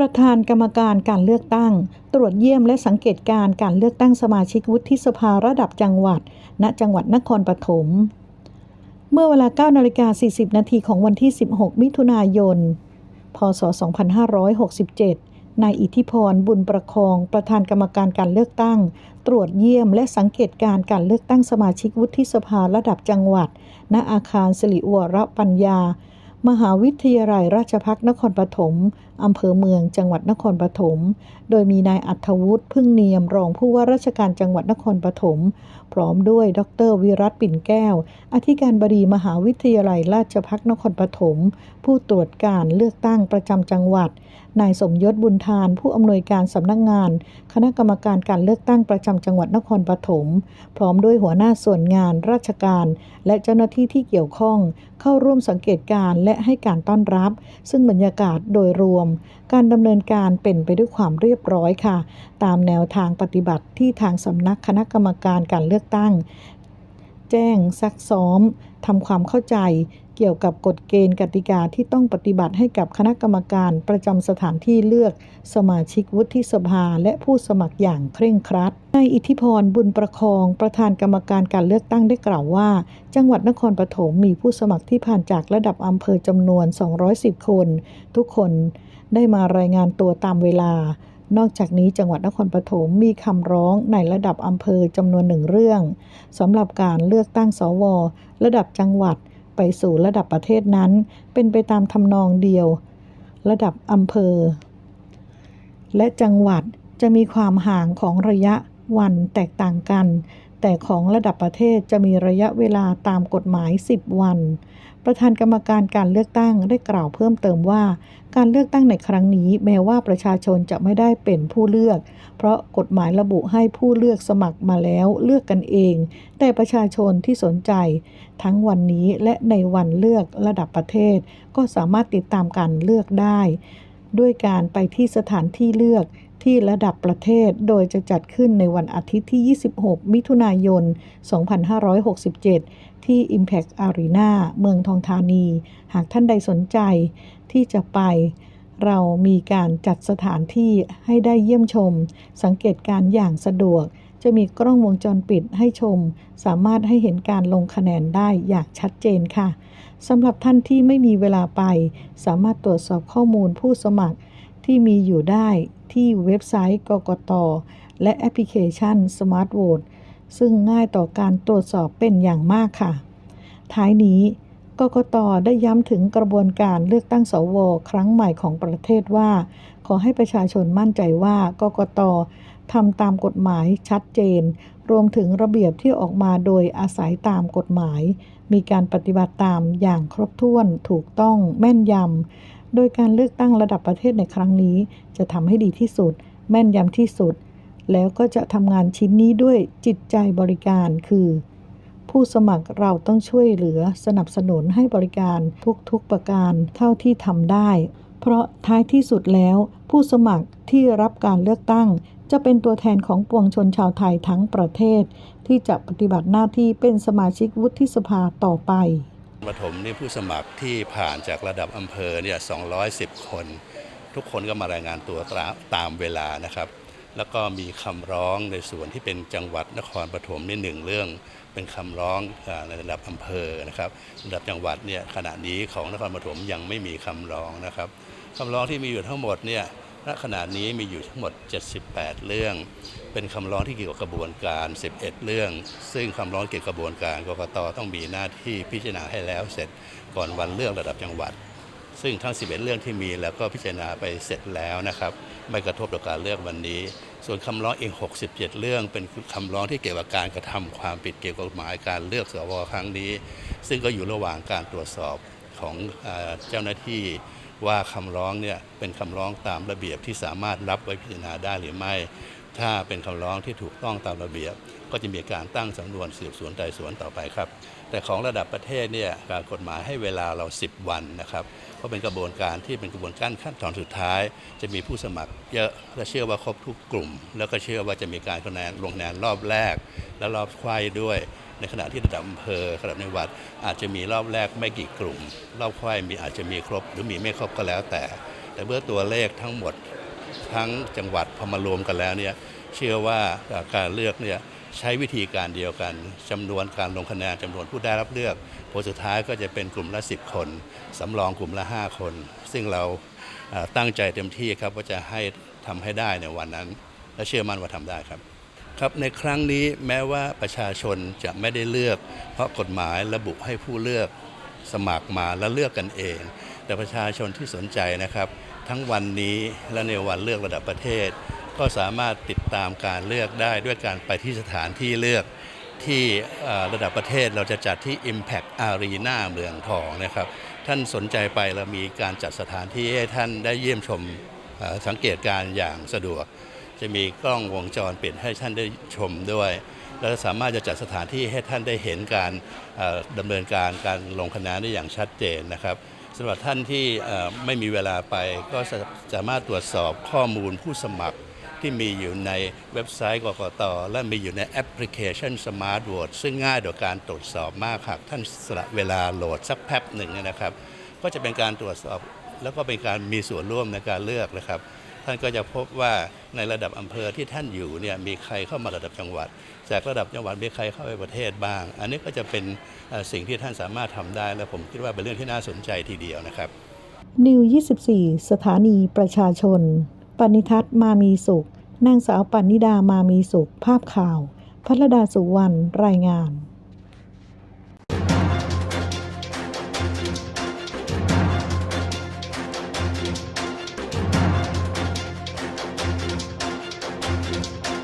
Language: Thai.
ประธานกรรมการการเลือกตั้ง ตรวจเยี่ยมและสังเกตการ์การเลือกตั้งสมาชิกวุฒิสภาระดับจังหวัด ณ จังหวัดนครปฐม เมื่อเวลา9นาฬิกา40 นาทีของวันที่ 16 มิถุนายน พศ 2567 นายอิทธิพร บุญประคอง ประธานกรรมการการเลือกตั้ง ตรวจเยี่ยมและสังเกตการ์การเลือกตั้งสมาชิกวุฒิสภาระดับจังหวัด ณ อาคารสิริวรปัญญา มหาวิทยาลัยราชภัฏนครปฐมอำเภอเมืองจังหวัดนครปฐม โดยมีนายอัธวุฒิพึ่งเนียมรองผู้ว่าราชการจังหวัดนครปฐม พร้อมด้วย ดรวิรัตปิ่นแก้ว อธิการบดีมหาวิทยาลัยราชภัฏนครปฐม ผู้ตรวจการเลือกตั้งประจำจังหวัด นายสมยศบุญทาน ผู้อำนวยการสำนักงาน คณะกรรมการการเลือกตั้งประจำจังหวัดนครปฐม พร้อมด้วยหัวหน้าส่วนงานราชการ และเจ้าหน้าที่ที่เกี่ยวข้อง เข้าร่วมสังเกตการณ์และให้การต้อนรับ ซึ่งบรรยากาศโดยรวม การดำเนินการเป็นไปด้วยความเรียบร้อยค่ะ ตามแนวทางปฏิบัติที่ทางสำนักคณะกรรมการการเลือกตั้ง แจ้งซักซ้อมทำความเข้าใจ เกี่ยวกับกฎเกณฑ์กติกาที่ต้องปฏิบัติให้กับคณะกรรมการประจำสถานที่เลือกสมาชิกวุฒิสภาและผู้สมัครอย่างเคร่งครัดนายอิทธิพรบุญประคอง ประธานกรรมการการเลือกตั้งได้กล่าวว่า จังหวัดนครปฐมมีผู้สมัครที่ผ่านจากระดับอำเภอจำนวน 210 คน ทุกคนได้มารายงานตัวตามเวลา นอกจากนี้จังหวัดนครปฐมมีคำร้องในระดับอำเภอจำนวนหนึ่งเรื่องสำหรับการเลือกตั้งสว ระดับจังหวัด ไปสู่ระดับประเทศนั้น เป็นไปตามทำนองเดียว ระดับอำเภอ และจังหวัดจะมีความห่างของระยะวันแตกต่างกัน แต่ของระดับประเทศจะมีระยะเวลาตามกฎหมาย 10 วัน ประธานกรรมการการเลือกตั้งได้กล่าวเพิ่มเติมว่า การเลือกตั้งในครั้งนี้แม้ว่าประชาชนจะไม่ได้เป็นผู้เลือก เพราะกฎหมายระบุให้ผู้เลือกสมัครมาแล้วเลือกกันเอง แต่ประชาชนที่สนใจ ทั้งวันนี้และในวันเลือกระดับประเทศ ก็สามารถติดตามการเลือกได้ ด้วยการไปที่สถานที่เลือก ที่ระดับประเทศ โดยจะจัดขึ้นในวันอาทิตย์ที่ 26 มิถุนายน 2567 ที่ Impact Arena เมืองทองธานี หากท่านใดสนใจที่จะไป เรามีการจัดสถานที่ให้ได้เยี่ยมชม สังเกตการณ์อย่างสะดวก จะมีกล้องวงจรปิดให้ชม สามารถให้เห็นการลงคะแนนได้อย่างชัดเจนค่ะสำหรับท่านที่ไม่มีเวลาไป สามารถตรวจสอบข้อมูลผู้สมัคร ที่มีอยู่ได้ที่เว็บไซต์กกต และแอปพลิเคชัน Smart Vote ซึ่งง่ายต่อการตรวจสอบเป็นอย่างมากค่ะ ท้ายนี้กกตได้ย้ำถึงกระบวนการเลือกตั้งสว ครั้งใหม่ของประเทศว่า ขอให้ประชาชนมั่นใจว่ากกตทำตามกฎหมายชัดเจน รวมถึงระเบียบที่ออกมาโดยอาศัยตามกฎหมาย มีการปฏิบัติตามอย่างครบถ้วนถูกต้องแม่นยำ โดยการเลือกตั้งระดับประเทศในครั้งนี้ จะทำให้ดีที่สุด แม่นยำที่สุด แล้วก็จะทำงานชิ้นนี้ด้วยจิตใจบริการคือ ผู้สมัครเราต้องช่วยเหลือสนับสนุนให้บริการทุกๆประการเท่าที่ทำได้ เพราะท้ายที่สุดแล้ว ผู้สมัครที่รับการเลือกตั้ง จะเป็นตัวแทนของปวงชนชาวไทยทั้งประเทศ ที่จะปฏิบัติหน้าที่เป็นสมาชิกวุฒิสภาต่อไป ปฐมนี่ผู้สมัครที่ผ่านจากระดับอำเภอเนี่ย210 คน ทุกคนก็มารายงานตัวตามตามเวลานะครับ แล้วก็มีคำร้องในส่วนที่เป็นจังหวัดนครปฐมนี่หนึ่งเรื่อง เป็นคำร้องในระดับอำเภอนะครับระดับจังหวัดเนี่ยขณะนี้ของนครปฐมยังไม่มีคำร้องนะครับคำร้องที่มีอยู่ทั้งหมดเนี่ย ณขณะนี้มีอยู่ทั้งหมด 78 เรื่อง เป็นคำร้องที่เกี่ยวกับกระบวนการ 11 เรื่อง ซึ่งคำร้องเกี่ยวกับกระบวนการกรกตต้องมีหน้าที่พิจารณาให้แล้วเสร็จก่อนวันเลือกระดับจังหวัด ซึ่งทั้ง 11 เรื่องที่มีแล้วก็พิจารณาไปเสร็จแล้วนะครับ ไม่กระทบต่อการเลือกวันนี้ ส่วนคำร้องเอง 67 เรื่อง เป็นคำร้องที่เกี่ยวกับการกระทำความผิดเกี่ยวกับกฎหมายการเลือกสวครั้งนี้ ซึ่งก็อยู่ระหว่างการตรวจสอบของเจ้าหน้าที่ ว่าคำร้องเนี่ยเป็นคำร้องตามระเบียบที่สามารถรับไว้พิจารณาได้หรือไม่ ถ้าเป็นคำร้องที่ถูกต้องตามระเบียบ ก็จะมีการตั้งสำนวนสืบสวนไต่สวนต่อไปครับ แต่ของระดับประเทศเนี่ยการกฎหมายให้เวลาเรา 10 วันนะครับเพราะเป็นกระบวนการที่เป็นกระบวนการขั้นตอนสุดท้าย จะมีผู้สมัครเยอะและเชื่อว่าครบทุกกลุ่ม แล้วก็เชื่อว่าจะมีการคะแนนลงคะแนนรอบแรก และรอบไขว้ด้วย ในขณะที่ระดับอำเภอระดับจังหวัดอาจจะมีรอบแรกไม่กี่กลุ่ม รอบไขว้มีอาจจะมีครบ หรือมีไม่ครบก็แล้วแต่ แต่เมื่อตัวเลขทั้งหมดทั้งจังหวัดพอมารวมกันแล้วเนี่ยเชื่อว่าการเลือกเนี่ยใช้วิธีการเดียวกันจำนวนการลงคะแนนจำนวนผู้ได้รับเลือกผลสุดท้ายก็จะเป็นกลุ่มละ 10 คนสำรองกลุ่มละ 5 คน ซึ่งเราตั้งใจเต็มที่ครับว่าจะให้ทำให้ได้ในวันนั้น และเชื่อมั่นว่าทำได้ครับ ครับในครั้งนี้แม้ว่าประชาชนจะไม่ได้เลือก เพราะกฎหมายระบุให้ผู้เลือกสมัครมาและเลือกกันเอง แต่ประชาชนที่สนใจนะครับ ทั้งวันนี้และในวันเลือกระดับประเทศ ก็สามารถติดตามการเลือกได้ด้วยการไปที่สถานที่เลือกที่ระดับประเทศเราจะจัดที่ Impact Arena เมืองทองนะครับ ท่านสนใจไปเรามีการจัดสถานที่ให้ท่านได้เยี่ยมชมสังเกตการอย่างสะดวก จะมีกล้องวงจรปิดให้ท่านได้ชมด้วย แล้วสามารถจะจัดสถานที่ให้ท่านได้เห็นการเอ่อดำเนินการการลงคะแนนได้อย่างชัดเจนนะครับสำหรับท่านที่ไม่มีเวลาไปก็สาสามารถตรวจสอบข้อมูลผู้สมัครที่มีอยู่ในเว็บไซต์กกต และมีอยู่ในแอปพลิเคชัน Smart Vote ซึ่งง่ายต่อการตรวจสอบมากหากท่านสละเวลาโหลดสักแป๊บหนึ่งนะครับ ก็จะเป็นการตรวจสอบแล้วก็เป็นการมีส่วนร่วมในการเลือกนะครับ ท่านก็จะพบว่าในระดับอำเภอที่ท่านอยู่เนี่ยมีใครเข้ามาระดับจังหวัด จากระดับจังหวัดมีใครเข้าไปประเทศบ้าง อันนี้ก็จะเป็นสิ่งที่ท่านสามารถทำได้ และผมคิดว่าเป็นเรื่องที่น่าสนใจทีเดียวนะครับนิว 24 สถานีประชาชน ปณิทัศน์มามีสุขนางสาวปันนิดามามีสุข ภาพข่าว พัทรดาสุวรรณรายงาน